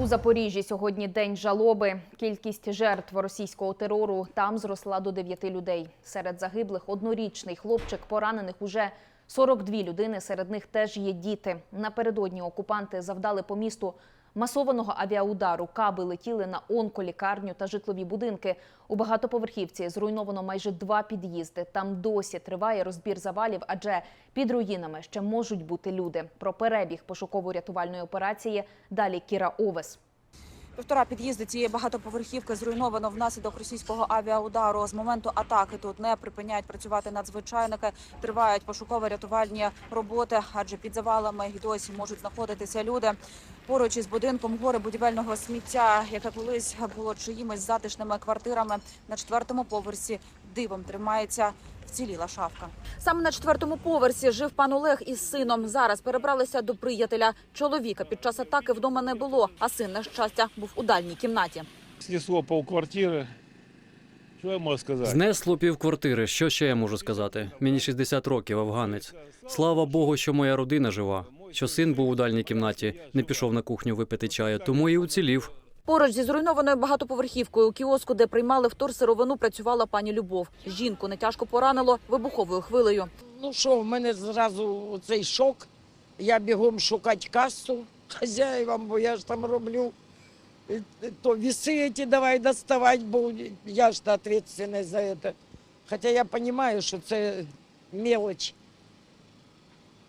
У Запоріжжі сьогодні день жалоби. Кількість жертв російського терору там зросла до 9 людей. Серед загиблих однорічний хлопчик, поранених уже 42 людини. Серед них теж є діти. Напередодні окупанти завдали по місту масованого авіаудару. Каби летіли на онколікарню та житлові будинки. У багатоповерхівці зруйновано майже два під'їзди. Там досі триває розбір завалів, адже під руїнами ще можуть бути люди. Про перебіг пошуково-рятувальної операції далі Кіра Овес. Півтора під'їзди цієї багатоповерхівки зруйновано внаслідок російського авіаудару. З моменту атаки тут не припиняють працювати надзвичайники. Тривають пошуково-рятувальні роботи, адже під завалами й досі можуть знаходитися люди. Поруч із будинком гори будівельного сміття, яке колись було чиїмось затишними квартирами на четвертому поверсі. Дивом тримається вціліла шафка. Саме на четвертому поверсі жив пан Олег із сином. Зараз перебралися до приятеля. Чоловіка під час атаки вдома не було, а син, на щастя, був у дальній кімнаті. Снесло полквартири. Що я можу сказати? Знесло півквартири. Що ще я можу сказати? Мені 60 років, афганець. Слава Богу, що моя родина жива. Що син був у дальній кімнаті, не пішов на кухню випити чаю, тому і уцілів. Поруч зі зруйнованою багатоповерхівкою у кіоску, де приймали вторсировину, працювала пані Любов. Жінку нетяжко поранило вибуховою хвилею. Ну що, в мене зразу цей шок. Я бігом шукати касу хазяївам, бо я ж там роблю. То віси ті давай доставати, бо я ж відповідальний за це. Хоча я розумію, що це мелоч.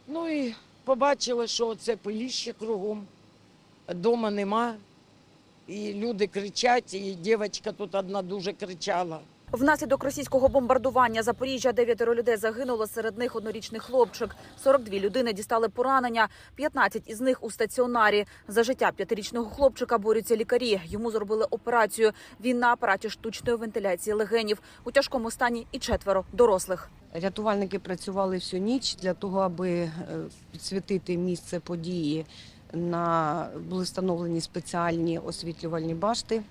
Ну і побачила, що це пиліще кругом, дома нема. І люди кричать, і дівчинка тут одна дуже кричала. Внаслідок російського бомбардування Запоріжжя дев'ятеро людей загинуло. Серед них однорічний хлопчик. 42 людини дістали поранення. 15 із них у стаціонарі. За життя п'ятирічного хлопчика борються лікарі. Йому зробили операцію. Він на апараті штучної вентиляції легенів. У тяжкому стані і четверо дорослих. Рятувальники працювали всю ніч для того, аби е, підсвітити місце події. На були встановлені спеціальні освітлювальні башти.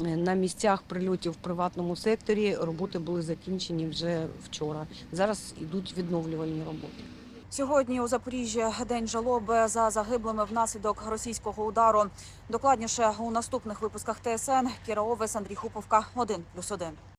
На місцях прильотів в приватному секторі роботи були закінчені вже вчора. Зараз йдуть відновлювальні роботи. Сьогодні у Запоріжжі день жалоби за загиблими внаслідок російського удару. Докладніше у наступних випусках ТСН Кіра Овес, Андрій Хуповка, 1+,1.